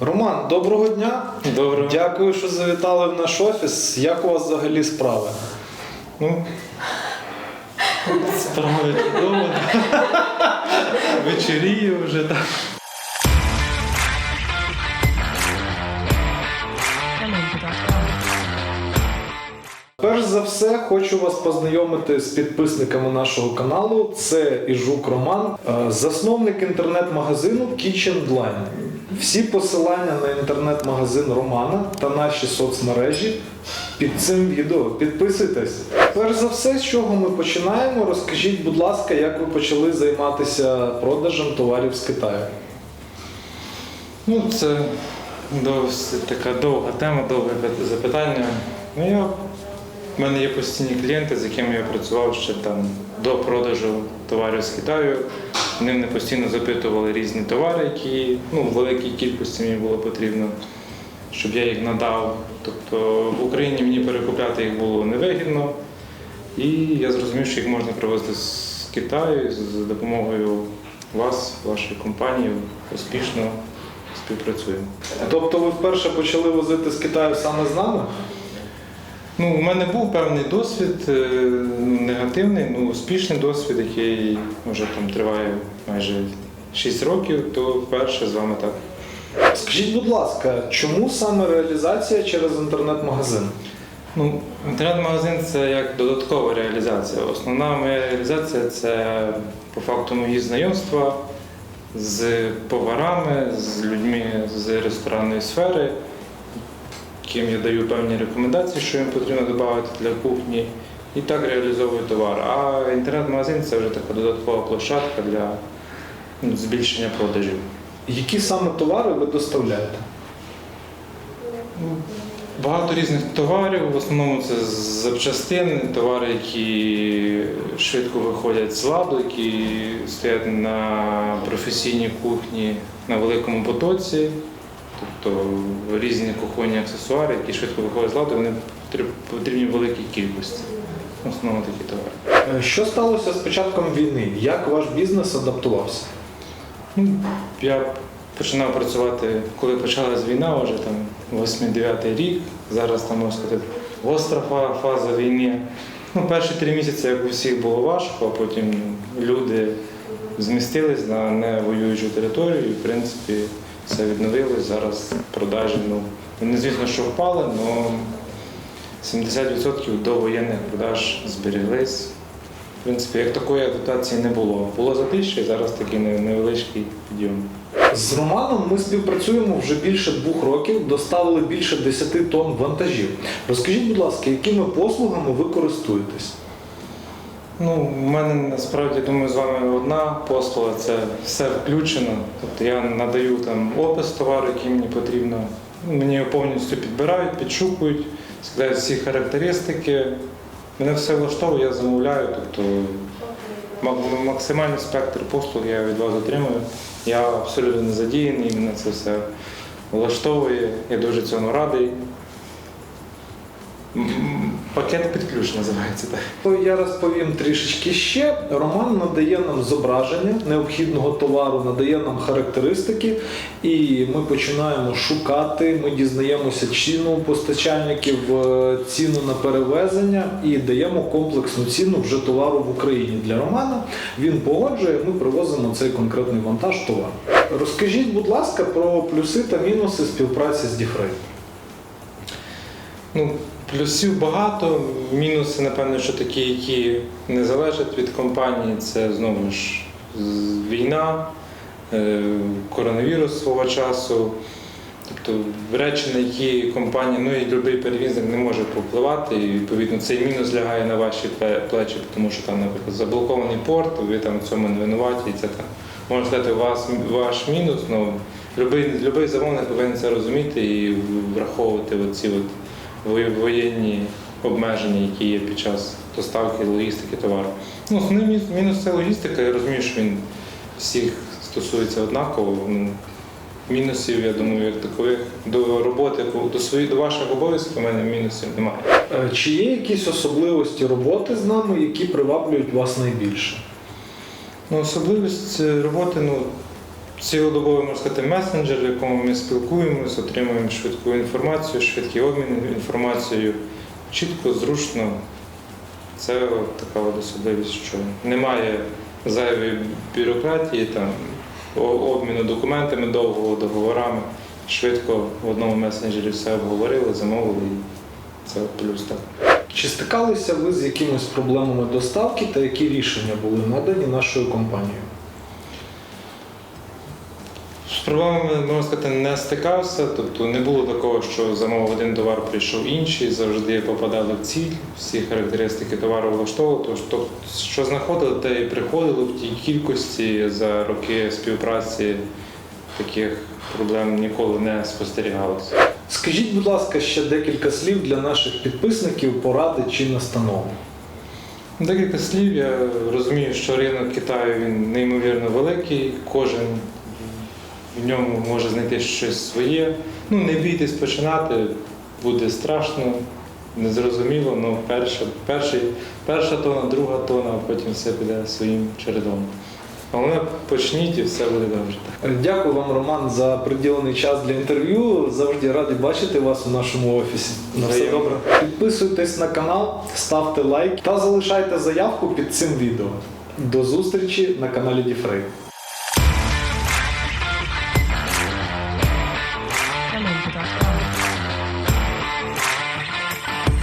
Роман, доброго дня. Добре. Дякую, що завітали в наш офіс. Як у вас взагалі справи? Ну, справа чудово. Вечеріє вже так. Перш за все, хочу вас познайомити з підписниками нашого каналу. Це Іжук Роман, е, засновник інтернет-магазину Kitchen Line. Всі посилання на інтернет-магазин Романа та наші соцмережі під цим відео. Підписуйтесь. Перш за все, з чого ми починаємо, розкажіть, будь ласка, як ви почали займатися продажем товарів з Китаю. Ну, це досить така довга тема, довге запитання. Ну, я, в мене є постійні клієнти, з якими я працював ще там до продажу товарів з Китаю. Вони мене постійно запитували різні товари, які ну, в великій кількості мені було потрібно, щоб я їх надав. Тобто в Україні мені перекупляти їх було невигідно. І я зрозумів, що їх можна привезти з Китаю з допомогою вас, вашої компанії, успішно співпрацюємо. Тобто ви вперше почали возити з Китаю саме з нами? Ну, у мене був певний досвід, е, негативний, ну успішний досвід, який вже там триває майже 6 років, то вперше з вами так. Скажіть, будь ласка, чому саме реалізація через інтернет-магазин? Ну, інтернет-магазин це як додаткова реалізація. Основна моя реалізація це по факту мої знайомства з поварами, з людьми з ресторанної сфери, яким я даю певні рекомендації, що їм потрібно додати для кухні, і так реалізовую товар. А інтернет-магазин це вже така додаткова площадка для ну, збільшення продажів. Які саме товари ви доставляєте? Багато різних товарів, в основному це запчастини, товари, які швидко виходять з ладу, які стоять на професійній кухні на великому потоці, тобто різні кухонні аксесуари, які швидко виходять з ладу, вони потрібні в великій кількості. В основному такі товари. Е, Що сталося з початком війни? Як ваш бізнес адаптувався? Ну, я починав працювати, коли почалась війна, вже там 8-9 рік. Зараз там можна сказати гостра фаза війни. Ну, перші три місяці, як у всіх було важко, а потім люди змістились на невоюючу територію і, в принципі, все відновилось. Зараз продажі, ну, вони, звісно, що впали, але 70% до воєнних продаж зберіглись. В принципі, як такої адаптації не було. Було затишчя, зараз такий невеличкий підйом. З Романом ми співпрацюємо вже більше двох років, доставили більше 10 тонн вантажів. Розкажіть, будь ласка, якими послугами ви користуєтесь? Ну, у мене насправді думаю, з вами одна послуга це все включено. Тобто я надаю там опис товару, який мені потрібно. Мені його повністю підбирають, підшукують, складають всі характеристики. Мене все влаштовує, я замовляю. Тобто максимальний спектр послуг я від вас отримую. Я абсолютно не задіяний, мене це все влаштовує. Я дуже цьому радий. Пакет під ключ називається так. То я розповім трішечки ще. Роман надає нам зображення необхідного товару, надає нам характеристики, і ми починаємо шукати. Ми дізнаємося ціну постачальників, е, ціну на перевезення і даємо комплексну ціну вже товару в Україні для Романа. Він погоджує, ми привозимо цей конкретний вантаж товару. Розкажіть, будь ласка, про плюси та мінуси співпраці з Діфрей. Ну, плюсів багато, мінуси, напевно, що такі, які не залежать від компанії, це знову ж війна, е, коронавірус свого часу. Тобто речі, на які компанія, ну і будь-який перевізник не може повпливати, і відповідно цей мінус лягає на ваші плечі, тому що там, наприклад, заблокований порт, ви там в цьому не винуваті, і це там можна сказати, вас ваш мінус. Ну, любий, любий замовник повинен це розуміти і враховувати оці от воєнні обмеження, які є під час доставки логістики товару. Ну, основний мінус, це логістика. Я розумію, що він всіх стосується однаково. Ну, мінусів, я думаю, як такових до роботи, до своїх до ваших обов'язків у мене мінусів немає. Е, Чи є якісь особливості роботи з нами, які приваблюють вас найбільше? Ну, особливість е, роботи, ну, цілодобовий можна сказати, месенджер, в якому ми спілкуємось, отримуємо швидку інформацію, швидкий обмін інформацією. Чітко, зручно. Це така особливість, що немає зайвої бюрократії, там, обміну документами довгого, договорами. Швидко в одному месенджері все обговорили, замовили і це плюс так. Чи стикалися ви з якимись проблемами доставки та які рішення були надані нашою компанією? Проблемами, можна сказати, не стикався, тобто не було такого, що замовив один товар, прийшов інший, завжди попадали в ціль, всі характеристики товару влаштовували, тобто, що знаходили, те і приходило в тій кількості за роки співпраці таких проблем ніколи не спостерігалося. Скажіть, будь ласка, ще декілька слів для наших підписників, поради чи настанови. Декілька слів. Я розумію, що ринок Китаю він неймовірно великий, кожен в ньому може знайти щось своє. Ну, не бійтесь починати, буде страшно, незрозуміло, але перша, перший, перша тона, друга тона, а потім все піде своїм чередом. Головне, почніть і все буде добре. Дякую вам, Роман, за приділений час для інтерв'ю. Завжди радий бачити вас у нашому офісі. На все добре. Підписуйтесь на канал, ставте лайк та залишайте заявку під цим відео. До зустрічі на каналі Діфрей.